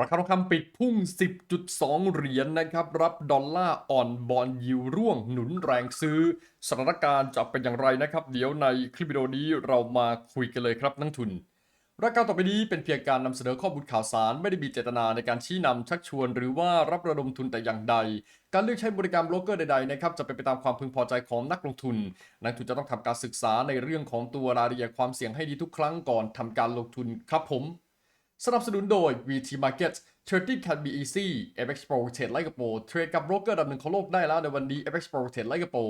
ราคาทองคำปิดพุ่ง 10.2 เหรียญนะครับ รับดอลลาร์อ่อนบอลยิวร่วงหนุนแรงซื้อสถานการณ์จะเป็นอย่างไรนะครับ เดี๋ยวในคลิปวิดีโอนี้เรามาคุยกันเลยครับนักทุนรายการต่อไปนี้เป็นเพียงการนำเสนอข้อมูลข่าวสารไม่ได้มีเจตนาในการชี้นำชักชวน หรือว่ารับระดมทุนแต่อย่างใด การเลือกใช้บริการโบรกเกอร์ใดๆนะครับจะเป็นไปตามความพึงพอใจของนักลงทุน นักทุนจะต้องทำการศึกษาในเรื่องของตัวรายละเอียดความเสี่ยงให้ดีทุกครั้งก่อนทำการลงทุนครับผม สนับสนุนโดย VT Markets Trading can be easy FX Pro เทรดไลกับโปเทรดกับโบรกเกอร์ดับหนึ่งของโลกได้แล้วในวันนี้ FX Pro เทรดไลกับโปร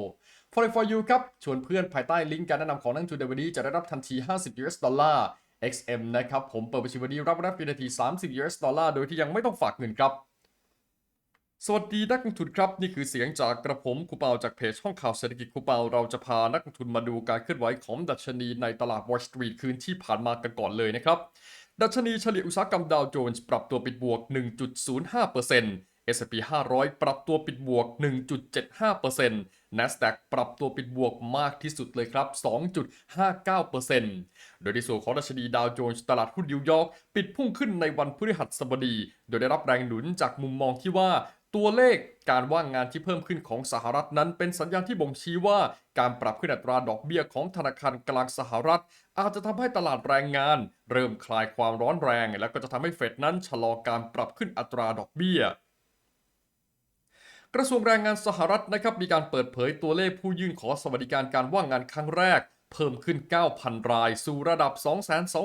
For for you ครับ ชวนเพื่อนภายใต้ลิงก์การแนะนำของนักทุนในวันนี้จะได้รับทันที 50 US ดอลลาร์ XM นะครับ ผมเปิดบัญชีวันนี้รับรับฟรีทันที 30 US ดอลลาร์โดยที่ยังไม่ต้องฝากเงินครับ สวัสดีนักลงทุนครับ นี่คือเสียงจากกระผมคูเปาจากเพจห้องข่าวเศรษฐกิจคูเปาเราจะพานักลงทุนมาดูการเคลื่อนไหวของดัชนีในตลาด Wall Street คืนที่ผ่านมากันก่อนเลยนะครับ ดัชนีเฉลี่ยอุตสาหกรรมดาวโจนส์ปรับตัวปิดบวก 1.05% S&P 500 ปรับตัวปิดบวก 1.75% NASDAQ ปรับตัวปิดบวกมากที่สุดเลยครับ 2.59%โดยในส่วนของดัชนีดาวโจนส์ตลาดหุ้นนิวยอร์กปิดพุ่งขึ้นในวันพฤหัสบดี โดยได้รับแรงหนุนจากมุมมองที่ว่า ตัวเลขการว่างงานที่เพิ่มขึ้นของสหรัฐนั้น เป็นสัญญาณที่บ่งชี้ว่าการปรับขึ้นอัตราดอกเบี้ยของธนาคารกลางสหรัฐ อาจจะทำให้ตลาดแรงงาน เริ่มคลายความร้อนแรง และก็จะทำให้เฟดนั้นชะลอการปรับขึ้นอัตราดอกเบี้ยกระทรวงแรงงานสหรัฐนะครับมีการเปิดเผยตัวเลขผู้ยื่นขอสวัสดิการการว่างงานครั้งแรก เพิ่มขึ้น 9,000 ราย สู่ระดับ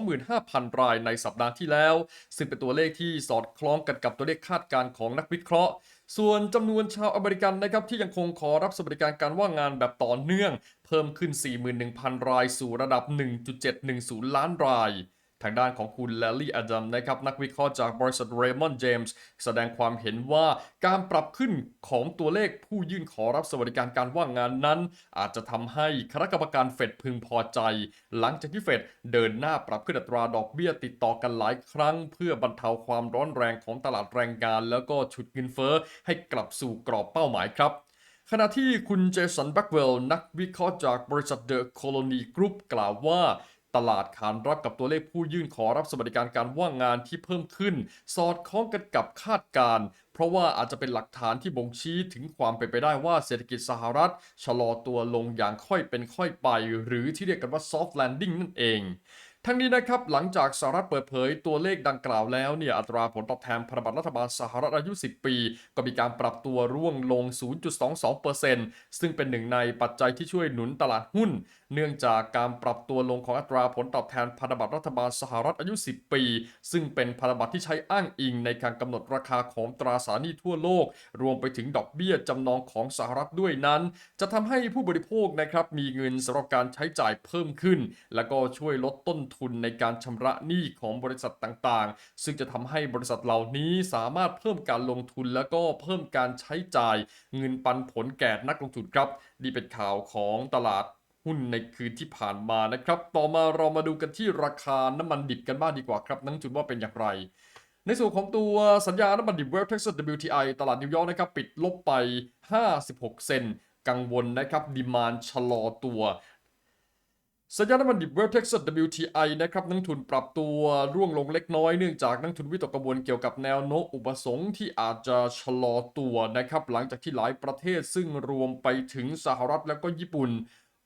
225,000 รายในสัปดาห์ที่แล้ว ซึ่งเป็นตัวเลขที่สอดคล้องกันกับตัวเลขคาดการณ์ของนักวิเคราะห์ส่วนจำนวนชาวอเมริกันนะครับที่ยังคงขอรับสวัสดิการการว่างงานแบบต่อเนื่อง เพิ่มขึ้น 41,000 รายสู่ระดับ 1.710 ล้านราย ทางด้านของคุณแลลี่อดัมนะครับนักวิเคราะห์จากบริษัทเรมอนด์เจมส์แสดงความเห็นว่าการปรับขึ้นของตัวเลขผู้ยื่นขอรับสวัสดิการการว่างงานนั้น อาจจะทำให้คณะกรรมการเฟดพึงพอใจ หลังจากที่เฟดเดินหน้าปรับขึ้นอัตราดอกเบี้ยติดต่อกันหลายครั้ง เพื่อบรรเทาความร้อนแรงของตลาดแรงงาน แล้วก็ฉุดเงินเฟ้อให้กลับสู่กรอบเป้าหมายครับขณะที่คุณเจสันแบ็กเวลล์นักวิเคราะห์จากบริษัทเดอะโคโลนีกรุ๊ปกล่าวว่า ตลาดขานรับกับตัวเลขผู้ยื่นขอรับสวัสดิการการว่างงานที่เพิ่มขึ้น สอดคล้องกันกับคาดการณ์เพราะว่าอาจจะเป็นหลักฐานที่บ่งชี้ถึงความเป็นไปได้ว่าเศรษฐกิจสหรัฐ ชะลอตัวลงอย่างค่อยเป็นค่อยไป หรือที่เรียกกันว่า soft landing นั่นเอง ทั้งนี้นะครับหลังจากสหรัฐเปิดเผยตัวเลขดังกล่าวแล้วเนี่ยอัตราผลตอบแทนพันธบัตรรัฐบาลสหรัฐอายุ 10 ปี ก็มีการปรับตัวร่วงลง 0.22%ซึ่งเป็นหนึ่งในปัจจัยที่ช่วยหนุนตลาดหุ้น เนื่องจากการปรับตัวลงของอัตราผลตอบแทนพันธบัตรรัฐบาลสหรัฐอายุ 10 ปี ซึ่งเป็นพันธบัตรที่ใช้อ้างอิงในการกำหนดราคาของตราสารหนี้ทั่วโลก รวมไปถึงดอกเบี้ยจำนองของสหรัฐด้วยนั้น จะทำให้ผู้บริโภคนะครับมีเงินสำหรับการใช้จ่ายเพิ่มขึ้น และก็ช่วยลดต้นทุนในการชำระหนี้ของบริษัทต่างๆ ซึ่งจะทำให้บริษัทเหล่านี้สามารถเพิ่มการลงทุนแล้วก็เพิ่มการใช้จ่ายเงินปันผลแก่นักลงทุนครับนี่เป็นข่าวของตลาดหุ้นในคืนที่ผ่านมานะครับ ต่อมาเรามาดูกันที่ราคาน้ำมันดิบกันบ้างดีกว่าครับ นักลงทุนว่าเป็นอย่างไร ในส่วนของตัวสัญญาน้ำมันดิบ West Texas WTI ตลาดนิวยอร์กนะครับปิดลบไป 56 เซนกังวลนะครับดีมานชะลอตัว สัญญาณน้ำมันดิบ West Texas WTI นะครับนักทุนปรับตัวร่วงลงเล็กน้อยเนื่องจากนักทุนวิตกกังวลเกี่ยวกับแนวโน้มอุปสงค์ที่อาจจะชะลอตัวนะครับหลังจากที่หลายประเทศซึ่งรวมไปถึงสหรัฐแล้วก็ญี่ปุ่น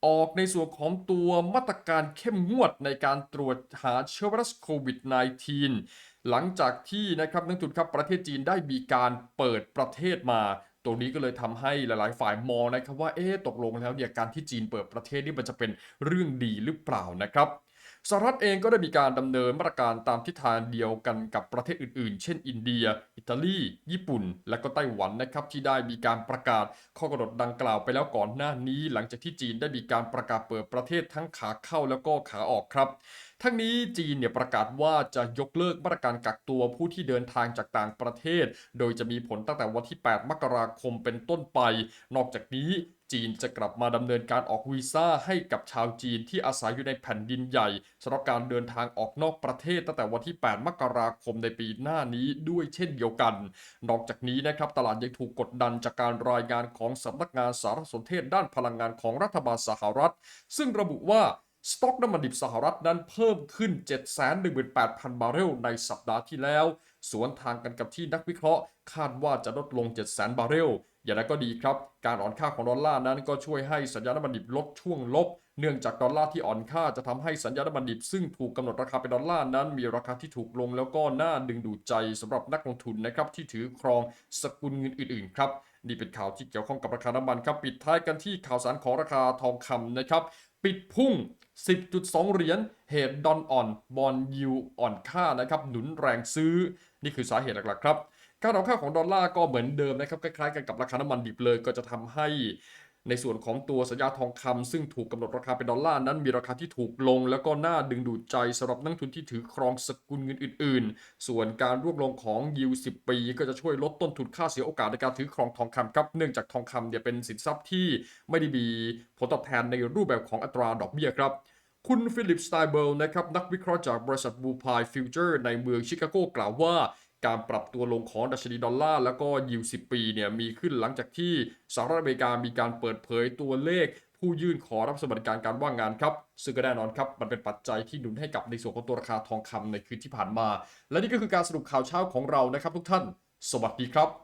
ออกในส่วนของตัวมาตรการเข้มงวดในการตรวจหาเชื้อไวรัสโควิด -19 หลังจากที่นะครับนักทุนครับประเทศจีนได้มีการเปิดประเทศมา ตรงนี้ก็เลยทำให้หลาย ๆ ฝ่ายมองนะครับว่าเอ๊ะตกลงแล้วเนี่ยการที่จีนเปิดประเทศนี่มันจะเป็นเรื่องดีหรือเปล่านะครับสหรัฐเองก็ได้มีการดำเนินมาตรการตามทิศทางเดียวกันกับประเทศอื่น ๆ เช่น อินเดีย อิตาลี ญี่ปุ่น และก็ไต้หวันนะครับที่ได้มีการประกาศข้อกำหนดดังกล่าวไปแล้วก่อนหน้านี้ หลังจากที่จีนได้มีการประกาศเปิดประเทศทั้งขาเข้าแล้วก็ขาออกครับ ทั้งนี้จีนเนี่ยประกาศว่าจะยกเลิกมาตรการกักตัวผู้ที่เดินทางจากต่างประเทศ โดยจะมีผลตั้งแต่วันที่ 8 มกราคมเป็นต้นไป นอกจากนี้จีนจะกลับมาดำเนินการออกวีซ่าให้กับชาวจีนที่อาศัยอยู่ในแผ่นดินใหญ่สำหรับการเดินทางออกนอกประเทศตั้งแต่วันที่ 8 มกราคมในปีหน้านี้ด้วยเช่นเดียวกัน นอกจากนี้นะครับตลาดยังถูกกดดันจากการรายงานของสำนักงานสารสนเทศด้านพลังงานของรัฐบาลสหรัฐ ซึ่งระบุว่า สต็อกน้ำมันดิบสหรัฐนั้นเพิ่มขึ้น 718,000 บาร์เรลในสัปดาห์ที่แล้ว สวนทางกันกับที่นักวิเคราะห์ คาดว่าจะลดลง 7 0 0 0 0 0 บาร์เรล อย่างไรก็ดีครับ การอ่อนค่าของดอลลาร์นั้นก็ช่วยให้สัญญาณน้ำมันดิบลดช่วงลบ เนื่องจากดอลลาร์ที่อ่อนค่าจะทำให้สัญญาณน้ำมันดิบ ซึ่งถูกกำหนดราคาเป็นดอลลาร์นั้น มีราคาที่ถูกลงแล้วก็น่าดึงดูดใจสำหรับนักลงทุนนะครับที่ถือครองสกุลเงินอื่นๆครับนี่เป็นข่าวที่เกี่ยวข้องกับราคาน้ำมันครับปิดท้ายกันที่ข่าวสารของราคาทองคำนะครับ ปิดพุ่ง 10.2 เหรียญ เหตุดอนอ่อนบอลยิวอ่อนค่านะครับ หนุนแรงซื้อ นี่คือสาเหตุหลักๆครับ การอ่อนค่าของดอลลาร์ก็เหมือนเดิมนะครับ คล้ายๆกันกับราคาน้ำมันดิบเลย ก็จะทำให้ ในส่วนของตัวสัญญาทองคำซึ่งถูกกำหนดราคาเป็นดอลลาร์นั้นมีราคาที่ถูกลง แล้วก็น่าดึงดูดใจสำหรับนักทุนที่ถือครองสกุลเงินอื่น ๆ ส่วนการร่วงลงของยิว10 ปี ก็จะช่วยลดต้นทุนค่าเสียโอกาสในการถือครองทองคำครับเนื่องจากทองคำเนี่ยเป็นสินทรัพย์ที่ไม่ได้มีผลตอบแทนในรูปแบบของอัตราดอกเบี้ยครับคุณฟิลิปสไตเบิลนะครับนักวิเคราะห์จากบริษัทบูพายฟิวเจอร์ในเมืองชิคาโกกล่าวว่า การปรับตัวลงของดัชนีดอลลาร์แล้วก็ยิวสิปีเนี่ยมีขึ้นหลังจากที่สหรัฐอเมริกามีการเปิดเผยตัวเลข ผู้ยื่นขอรับสวัสดิการการว่างงานครับซึ่งก็แน่นอนครับมันเป็นปัจจัยที่หนุนให้กับในส่วนของตัวราคาทองคำในคืนที่ผ่านมา และนี่ก็คือการสรุปข่าวเช้าของเรานะครับทุกท่าน สวัสดีครับ